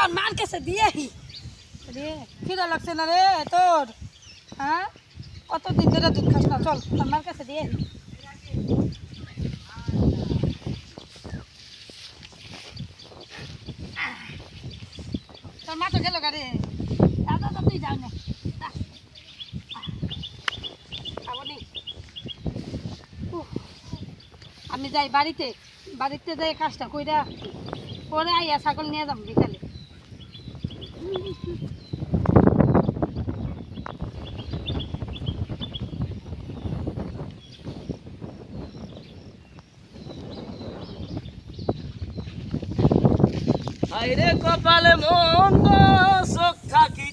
তোর মার কাছে দিয়ে রে খিদা লাগছে না রে তোর হ্যাঁ কতদিন ধরে দুধ খাস না চল তোর মার কাছে দিয়ে তোর মা তো গেল গাড়ি দাদা তো তুই যাও না আমি যাই বাড়িতে বাড়িতে যাই কাজটা কইরা পরে আইয়া ছাগল নিয়ে যাম বিকালে আইরে কপালে মন্দ চোখ থাকি।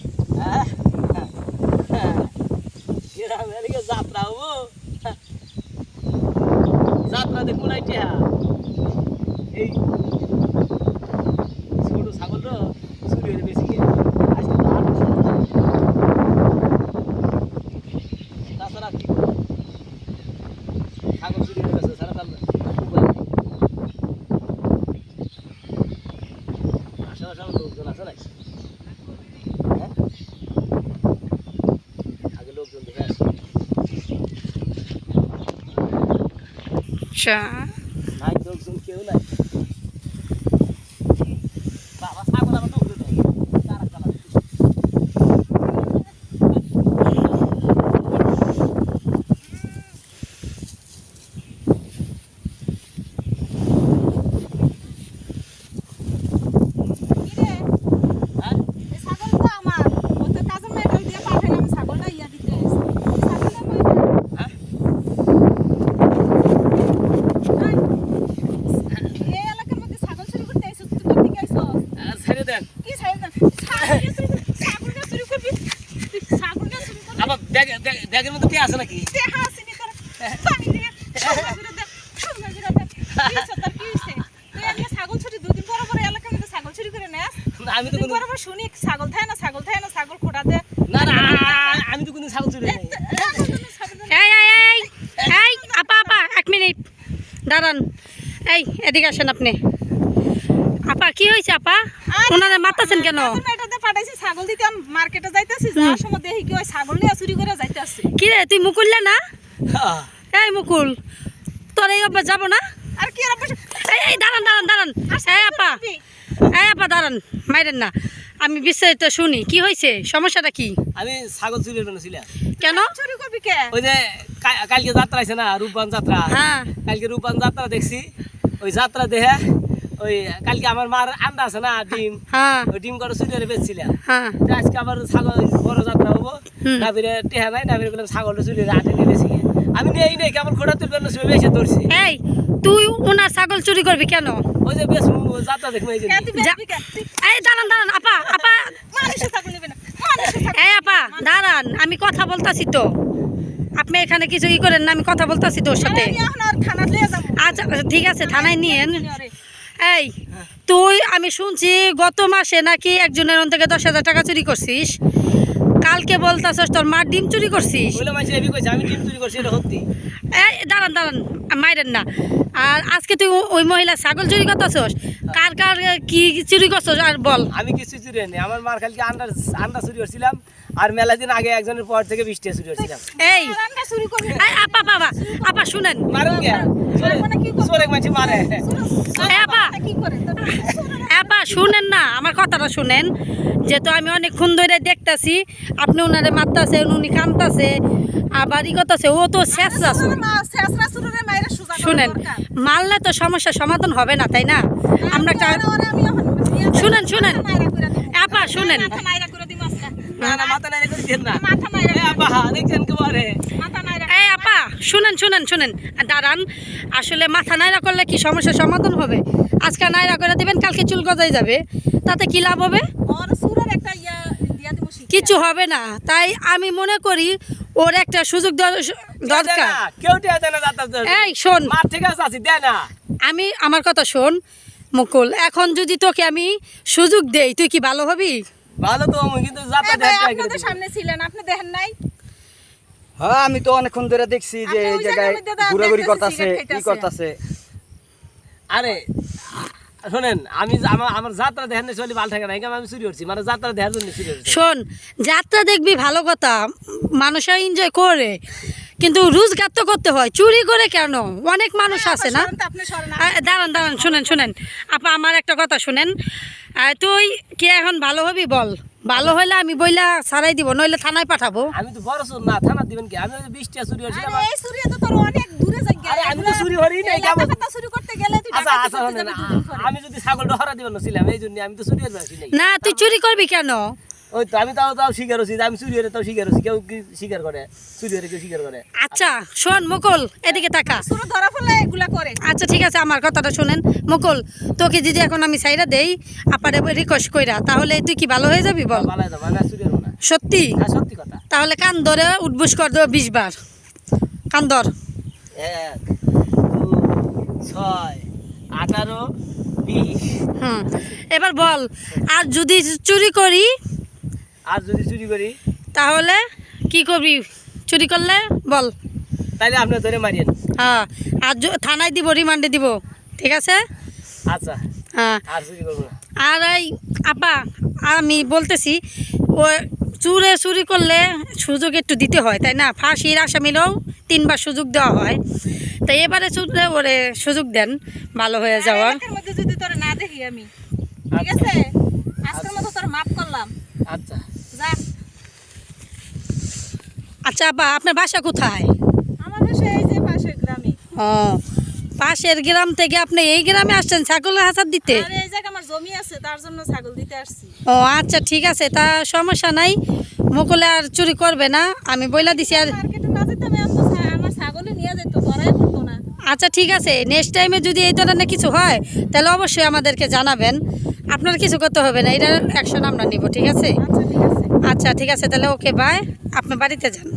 গ্রামে এদিকে যাত্রা হব যাত্রা দেখুন আইটিয়া এই, ছোট ছাগল তো, চুরি হয়ে বেশি গে। আজকে তো আট বছর। তাছাড়া কি করব? ছাগল চুরি হয়ে গেছে সারা কাল উপায় নেই। আশেপাশে আমার লোকজন আছে নাকি হ্যাঁ? আগে লোকজন দেখে আসি আচ্ছা নাই লোকজন কেউ নাই বাবা ছাগল আমার তো উঠে দেয় তারা কালা হ্যাঁ ছাগল তো আমার ও তো কাজের মেয়েটা দিয়ে পাঠালাম ছাগলটা ইয়া দিতে ছাগলটা কই হ্যাঁ এই এলাকার মধ্যে ছাগল চুরি করতে আইছো তুই কোথা থেকে আইছো আর ছেড়ে দেন কি ছাগল ছাগলটা চুরি করবি ছাগলটা চুরি করবি আবার ব্যাগ ব্যাগ- ব্যাগের মধ্যে কে আছে নাকি তে হাসিনি তোর পানি দিয়ে সুন্দর করে দে সুন্দর করে দে কি হইছে তোর কি হইছে তুই এমনি ছাগল চুরি দুদিন পর পর এলাকার মধ্যে ছাগল চুরি করে নেস না, আমি তো পর শুনি ছাগল থাকে না ছাগল থাকে না ছাগল খোটা দে না না আমি তো কোনো ছাগল চুরি এই এই এই এই আপা আপা এক মিনিট দাঁড়ান এই এদিকে আসেন আপনি আপা কি হয়েছে আপা ওনারা মাতাছেন কেন ছাগল দিতে মার্কেটে যাইতেছি যাওয়ার সময় দেখি কি ওই ছাগল নিয়ে চুরি করে যাইতেছে। কি রে তুই মুকুললে না এই মুকুল তোর এই অভ্যাস যাব না? আর কি আর বসে এই এই দাঁড়ান দাঁড়ান দাঁড়ান। এই আপা এই আপা দাঁড়ান মাইরেন না। আমি বিস্তারিত শুনি কি হয়েছে? সমস্যাটা কি? আমি ছাগল চুরির জন্য ছিলাম কেন? চুরি করবি কে? ওই যে কালকে যাত্রা আছে না রূপবান যাত্রা। হ্যাঁ। কালকে রূপবান যাত্রা দেখছি। ওই যাত্রা দেখে ওই কালকে আমার মার আন্ডা আছে না ডিম। হ্যাঁ। ওই ডিম করে চুরি করে বেচছিলাম হ্যাঁ আজকে আবার ছাগল বড় যাত্রা হব। হুম। না ফিরে টেহা নাই না ফিরে বললাম ছাগলটা চুরি হাতে নিয়ে বেশি। আমি নেই নেই কেমন খোটা তুলবেন না শুয়ে বেশি ধরছি। এই তুই ওনার ছাগল চুরি করবি কেন? ওই যে বেশ যাত্রা দেখব এই এই দাঁড়ান দাঁড়ান আপা আপা। মানুষের ছাগল নিবি না মানুষের ছাগল। এই আপা দাঁড়ান আমি কথা বলতাছি তো। আপনি এখানে কিছু ই করেন না আমি কথা বলতাছি তোর সাথে। আমি এখন আর থানা লিয়ে যাব। আচ্ছা ঠিক আছে থানায় নিয়েন। এই তুই আমি শুনছি গত মাসে নাকি একজনের থেকে দশ হাজার টাকা চুরি করছিস। কালকে বলতাছস তোর মার ডিম চুরি করছিস? বলে মাঝে এবি কইছে আমি ডিম চুরি করছি এটা সত্যি। এই দাঁড়ান দাঁড়ান মাইরেন না। আর আজকে তুই ওই মহিলা ছাগল চুরি করতেছস? কার কার কি চুরি করছস আর বল। আমি কিছু চুরি হয়নি আমার মার খালকে আন্ডা আন্ডা চুরি করছিলাম আর মেলা দিন আগে একজনের পর থেকে বৃষ্টি চুরি করছিলাম। এই আপা বাবা আপা শুনেন। মারুন কে? মানে কি মাঝে মারে। আপা। কি করে আপা শুনেন না আমার কথাটা শুনেন। যেহেতু আমি অনেকক্ষণ ধরে দেখতাছি আপনি ওনারে মারতাছেন উনি কামতাছে আবার ই করতাছে ও তো শেষ শেষরা শুনেন মারলে তো সমস্যার সমাধান হবে না তাই না? আমরা। শুনেন, শুনেন। আপা শুনেন। আপা শুনেন শুনেন শুনেন। দাঁড়ান আসলে মাথা নাইরা করলে কি সমস্যার সমাধান হবে? আজকে নাইরা করে দিবেন কালকে চুল গজাই যাবে। তাতে কি লাভ হবে? ওর সুরের একটা ইয়া দিয়া দিব শিক্ষা। কিছু হবে না। তাই আমি মনে করি ওর একটা সুযোগ দরকার। কেউ টিয়া দেয় না যাত্রা এই শোন। মার ঠিক আছে আছি দেয় না। আমি আমার কথা শোন মুকুল। এখন যদি তোকে আমি সুযোগ দেই তুই কি ভালো হবি? ভালো তো আমি কিন্তু এ যাত্রা আপনি তো সামনে ছিলেন আপনি দেখেন নাই? হ্যাঁ আমি তো অনেকক্ষণ ধরে দেখছি যে এই জায়গায় ঘোরাঘুরি করতেছে কি করতেছে। আরে শোনেন আমি আমার আমার যাত্রা দেখার চলি ভালো থাকে না আমি চুরি করছি মানে যাত্রা দেখার জন্য চুরি করছি। শোন যাত্রা দেখবি ভালো কথা মানুষরা এনজয় করে কিন্তু রোজগার তো করতে হয় চুরি করে কেন? অনেক মানুষ আছে না? দাঁড়ান দাঁড়ান শুনেন শুনেন। আপা আমার একটা কথা শুনেন। তুই কি এখন ভালো হবি বল? ভালো হলে আমি বইলা সারাই দিব নইলে থানায় পাঠাবো। আমি তো বড় না থানা দিবেন কি? আমি বিশটা চুরি করছি আরে এই চুরি তো তোর অনেক দূরে যাই আরে আমি তো চুরি করি নাই, কেমন? চুরি করতে গেলে তুই আচ্ছা আচ্ছা। আমি যদি ছিলাম এই জন্য আমি তো চুরি করতে নাই। না তুই চুরি করবি কেন? ওই তো আমি তাও তাও স্বীকার হচ্ছি আমি চুরি হরে তাও স্বীকার হচ্ছি কেউ স্বীকার করে? চুরি কেউ স্বীকার করে? আচ্ছা শোন মুকুল এদিকে তাকা চুরি ধরা ফেলে এগুলা করে। আচ্ছা ঠিক আছে আমার কথাটা শুনেন। মুকুল তোকে যদি এখন আমি সাইরা দেই আপারে রিকোয়েস্ট কইরা তাহলে তুই কি ভালো হয়ে যাবি বল? চুরি না। সত্যি? হ্যাঁ সত্যি কথা। তাহলে কান ধরে উঠবুস কর দেবো বিশ বার। কান ধর এক ছয় আঠারো বিশ। হুম এবার বল আর যদি চুরি করি? আর যদি চুরি করি? তাহলে কি করবি? চুরি করলে বল। তাহলে আপনি ধরে মারিয়েন। হ্যাঁ আর থানায় দিব রিমান্ডে দিব ঠিক আছে? আচ্ছা হ্যাঁ। আর চুরি করব না। আর এই আপা আমি বলতেছি ও চুরে চুরি করলে সুযোগ একটু দিতে হয় তাই না? ফাঁসির আসামিরাও তিনবার সুযোগ দেওয়া হয়। তাই এবারে চুরে ওরে সুযোগ দেন ভালো হয়ে যাওয়ার। মধ্যে যদি তোর না দেখি আমি ঠিক আছে? আজকের মতো তোর মাফ করলাম। আচ্ছা। যা। আচ্ছা আপা আপনার বাসা কোথায়? আমার বাসা এই যে পাশের গ্রামে। ও পাশের গ্রাম থেকে আপনি এই গ্রামে আসছেন ছাগলের হাসার দিতে? আর এই জায়গায় আমার জমি আছে তার জন্য ছাগল দিতে আসছি। ও আচ্ছা ঠিক আছে তা সমস্যা নাই। মুকুলে আর চুরি করবে না আমি বইলা দিছি আর মার্কেটে না যেতাম আমি তো ছা- আমার ছাগলে নিয়ে যেত ধরাই পড়তো না আচ্ছা ঠিক আছে। নেক্সট টাইমে যদি এই ধরনের কিছু হয় তাহলে অবশ্যই আমাদেরকে জানাবেন। আপনার কিছু করতে হবে না এটার অ্যাকশন আমরা নিব ঠিক আছে? আচ্ছা ঠিক আছে। আচ্ছা ঠিক আছে তাহলে ওকে বাই আপনার বাড়িতে যান।